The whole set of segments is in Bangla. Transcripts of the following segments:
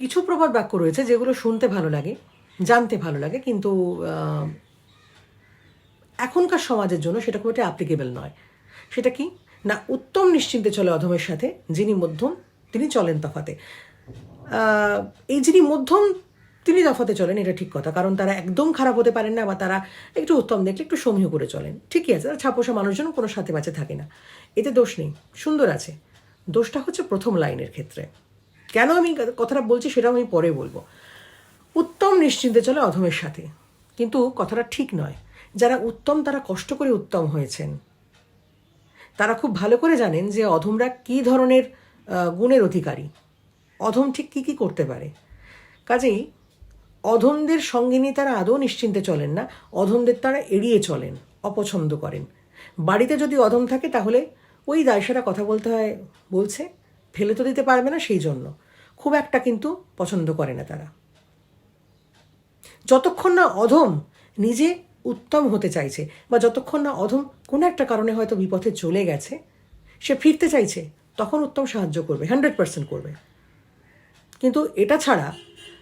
কিছু প্রবাদ বাক্য রয়েছে যেগুলো শুনতে ভালো লাগে, জানতে ভালো লাগে, কিন্তু এখনকার সমাজের জন্য সেটা খুব একটা অ্যাপ্লিকেবল নয়। সেটা কি? না, উত্তম নিশ্চিন্তে চলে অধমের সাথে, যিনি মধ্যম, তিনি চলেন তফাতে। এই যিনি মধ্যম, তিনি তফাতে চলেন, এটা ঠিক কথা, কারণ তারা একদম খারাপ হতে পারেন না বা তারা একটু উত্তম দেখলে একটু সমীহ করে চলেন। ঠিকই আছে, তারা ছাপোষা মানুষজন, কোনো সাথে বাঁচে থাকে না। এতে দোষ নেই, সুন্দর আছে। দোষটা হচ্ছে প্রথম লাইনের ক্ষেত্রে। কেন আমি কথাটা বলছি সেটাও আমি পরে বলব। উত্তম নিশ্চিন্তে চলে অধমের সাথে। কিন্তু কথাটা ঠিক নয়। যারা উত্তম, তারা কষ্ট করে উত্তম হয়েছেন। তারা খুব ভালো করে জানেন যে অধমরা কী ধরনের গুণের অধিকারী। অধম ঠিক কী কী করতে পারে। কাজেই অধমদের সঙ্গে নিয়ে তারা আদৌ নিশ্চিন্তে চলেন না। অধমদের তারা এড়িয়ে চলেন, অপছন্দ করেন। বাড়িতে যদি অধম থাকে, তাহলে ওই দায়সারা কথা বলতে হয়, বলছে। ফেলে তো দিতে পারবে না সেই জন্য। খুব একটা কিন্তু পছন্দ করে না তারা। যতক্ষণ না অধম নিজে উত্তম হতে চাইছে বা যতক্ষণ না অধম কোনো একটা কারণে হয়তো বিপথে চলে গেছে, সে ফিরতে চাইছে, তখন উত্তম সাহায্য করবে, হান্ড্রেড পার্সেন্ট করবে। কিন্তু এটা ছাড়া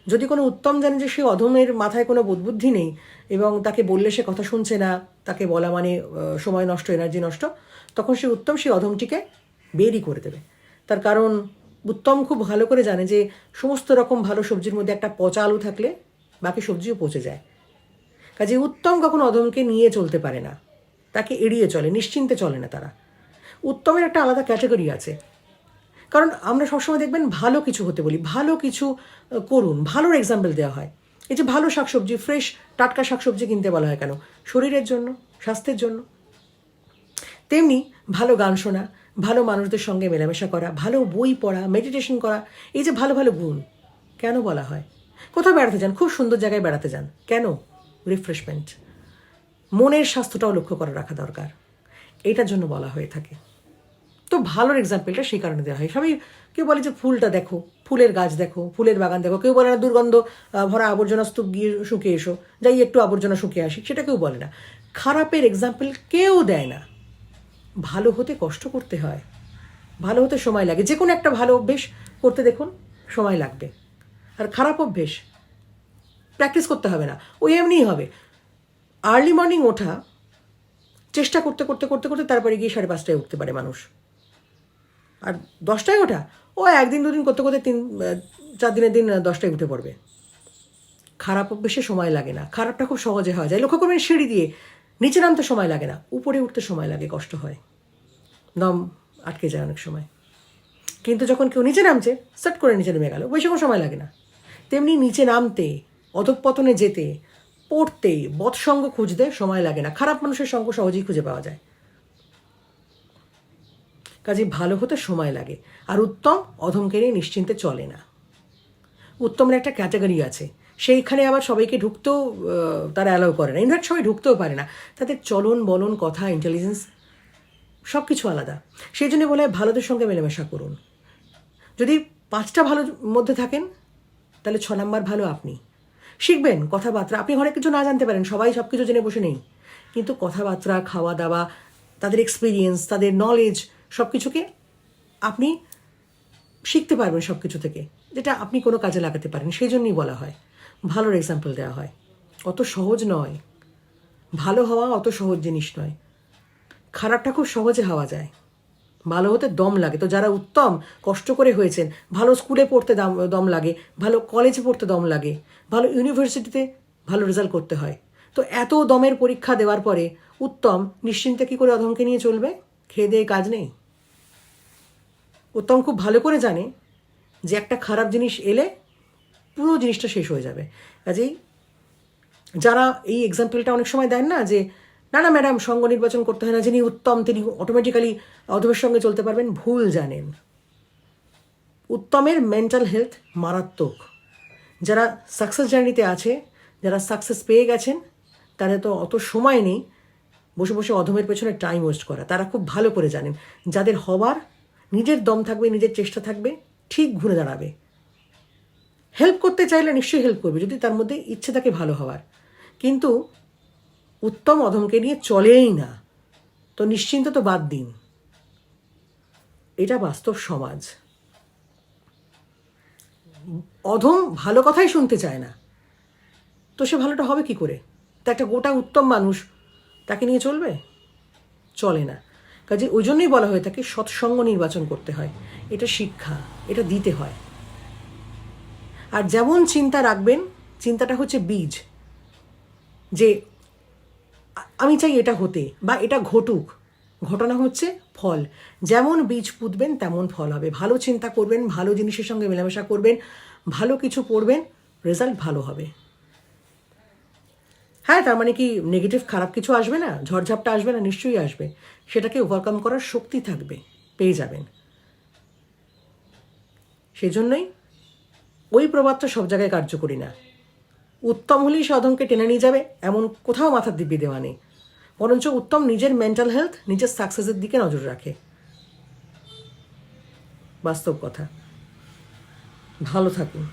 যদি কোনো উত্তম জানে যে সে অধমের মাথায় কোনো বুদ্বুদ্ধি নেই এবং তাকে বললে সে কথা শুনছে না, তাকে বলা মানে সময় নষ্ট এনার্জি নষ্ট, তখন সে উত্তম সেই অধমটিকে বেরই করে দেবে। তার কারণ উত্তম খুব ভালো করে জানে যে সমস্ত রকম ভালো সবজির মধ্যে একটা পচা আলু থাকলে বাকি সবজিও পচে যায়। কাজে উত্তম কখনো অধমকে নিয়ে চলতে পারে না। তাকে এড়িয়ে চলে, নিশ্চিন্তে চলে না তারা। উত্তমের একটা আলাদা ক্যাটাগরি আছে। কারণ আমরা সবসময় দেখবেন ভালো কিছু হতে বলি, ভালো কিছু করুন, ভালোর এক্সাম্পল দেওয়া হয়। এই যে ভালো শাকসবজি ফ্রেশ টাটকা শাকসবজি কিনতে বলা হয় কেন? শরীরের জন্য, স্বাস্থ্যের জন্য। তেমনি ভালো গান শোনা ভালো মানুষদের সঙ্গে মেলামেশা করা, ভালো বই পড়া মেডিটেশন করা, এই যে ভালো ভালো গুণ, কেন বলা হয়? কোথাও বেড়াতে যান, খুব সুন্দর জায়গায় বেড়াতে যান, কেন? রিফ্রেশমেন্ট মনের স্বাস্থ্যটাও লক্ষ্য করে রাখা দরকার। এটার জন্য বলা হয়ে থাকে। তো ভালোর এক্সাম্পলটা সেই কারণে দেওয়া হয়। সবাই কেউ বলে যে ফুলটা দেখো, ফুলের গাছ দেখো, ফুলের বাগান দেখো, কেউ বলে না দুর্গন্ধ ভরা আবর্জনা স্তূপ গিয়ে শুকিয়ে এসো, যাই একটু আবর্জনা শুকিয়ে আসি, সেটা কেউ বলে না। খারাপের এক্সাম্পল কেউ দেয় না। ভালো হতে কষ্ট করতে হয়। ভালো হতে সময় লাগে। যে কোনো একটা ভালো অভ্যেস করতে দেখুন, সময় লাগবে। আর খারাপ অভ্যেস প্র্যাকটিস করতে হবে না। ওই এমনিই হবে। আর্লি মর্নিং ওঠা, চেষ্টা করতে করতে করতে করতে তারপরে গিয়ে সাড়ে পাঁচটায় উঠতে পারে মানুষ। আর দশটায় ওঠা, ও একদিন, দুদিন করতে করতে তিন চার দিনের দিন দশটায় উঠে পড়বে। খারাপ অভ্যেসে সময় লাগে না। খারাপটা খুব সহজে হওয়া যায়। লক্ষ্য করবেন সিঁড়ি দিয়ে নিচে নামতে সময় লাগে না, উপরে উঠতে সময় লাগে, কষ্ট হয়। দম আটকে যায় অনেক সময়। কিন্তু যখন কেউ নিচে নামছে, সেট করে নিচে নেমে গেল ওই সময় সময় লাগে না। তেমনি নিচে নামতে, অধঃপতনে যেতে, পড়তে, বৎসঙ্গ খুঁজতে সময় লাগে না। খারাপ মানুষের সঙ্গ সহজেই খুঁজে পাওয়া যায়। কাজে ভালো হতে সময় লাগে, আর উত্তম অধমকে নিয়ে নিশ্চিন্তে চলে না। উত্তমের একটা ক্যাটাগরি আছে সেইখানে আবার সবাইকে ঢুকতেও তারা অ্যালাউ করে না। ইনফ্যাক্ট সবাই ঢুকতেও পারে না। তাদের চলন বলন, কথা ইন্টেলিজেন্স সব কিছু আলাদা। সেই জন্য বলে ভালোদের সঙ্গে মেলামেশা করুন। যদি পাঁচটা ভালোর মধ্যে থাকেন, তাহলে ছ নাম্বার ভালো আপনি। শিখবেন কথাবার্তা। আপনি অনেক কিছু না জানতে পারেন, সবাই সব কিছু জেনে বসে নেই। কিন্তু কথাবার্তা খাওয়া দাওয়া তাদের এক্সপিরিয়েন্স তাদের নলেজ সব কিছুকে আপনি শিখতে পারবেন সব কিছু থেকে, যেটা আপনি কোনো কাজে লাগাতে পারেন। সেই জন্যই বলা হয়। ভালোর এক্সাম্পল দেওয়া হয়। অত সহজ নয়। ভালো হওয়া অত সহজ জিনিস নয়। খারাপটা খুব সহজে হওয়া যায়। ভালো হতে দম লাগে। তো যারা উত্তম, কষ্ট করে হয়েছেন, ভালো স্কুলে পড়তে দম দম লাগে, ভালো কলেজে পড়তে দম লাগে, ভালো ইউনিভার্সিটিতে ভালো রেজাল্ট করতে হয়। তো এত দমের পরীক্ষা দেওয়ার পরে উত্তম নিশ্চিন্তে কী করে অধমকে নিয়ে চলবে? খেয়ে দিয়ে কাজ নেই। উত্তম খুব ভালো করে জানে যে একটা খারাপ জিনিস এলে পুরো জিনিসটা শেষ হয়ে যাবে। কাজেই যারা এই এক্সাম্পলটা অনেক সময় দেন না যে, না না ম্যাডাম সঙ্গ নির্বাচন করতে হয় না, যিনি উত্তম, তিনি অটোমেটিক্যালি অধমের সঙ্গে চলতে পারবেন। ভুল জানেন। উত্তমের মেন্টাল হেলথ মারাত্মক। যারা সাকসেস জার্নিতে আছে, যারা সাকসেস পেয়ে গেছেন, তাদের তো অত সময় নেই বসে বসে অধমের পেছনে টাইম ওয়েস্ট করা। তারা খুব ভালো করে জানেন। যাদের হবার, নিজের দম থাকবে, নিজের চেষ্টা থাকবে, ঠিক ঘুরে দাঁড়াবে। হেল্প করতে চাইলে নিশ্চয়ই হেল্প করবে, যদি তার মধ্যে ইচ্ছে থাকে ভালো হওয়ার। কিন্তু উত্তম অধমকে নিয়ে চলেই না। তো নিশ্চিন্ত তো বাদ দিন। এটা বাস্তব সমাজ। অধম ভালো কথাই শুনতে চায় না। তো সে ভালোটা হবে কি করে? তা একটা গোটা উত্তম মানুষ তাকে নিয়ে চলবে? চলে না। কাজে ওই জন্যই বলা হয়ে থাকে সৎসঙ্গ নির্বাচন করতে হয়। এটা শিক্ষা, এটা দিতে হয়। আর যেমন চিন্তা রাখবেন, চিন্তাটা হচ্ছে বীজ। যে আমি চাই এটা হতে বা এটা ঘটুক, ঘটনা হচ্ছে ফল। যেমন বীজ পুঁতবেন, তেমন ফল হবে। ভালো চিন্তা করবেন, ভালো জিনিসের সঙ্গে মেলামেশা করবেন, ভালো কিছু পড়বেন রেজাল্ট ভালো হবে। হ্যাঁ তার মানে কি নেগেটিভ খারাপ কিছু আসবে না? ঝড়ঝাপটা আসবে না? নিশ্চয়ই আসবে। সেটাকে ওভারকাম করার শক্তি থাকবে, পেয়ে যাবেন। সেই জন্যই ওই প্রবাদটা সব জায়গায় কার্যকরী না। উত্তম হলেই সে অধমকে টেনে নিয়ে যাবে, এমন কোথাও মাথার দিব্যি দেওয়া নেই। বরঞ্চ উত্তম নিজের মেন্টাল হেলথ নিজের সাকসেসের দিকে নজর রাখে। বাস্তব কথা। ভালো থাকুন।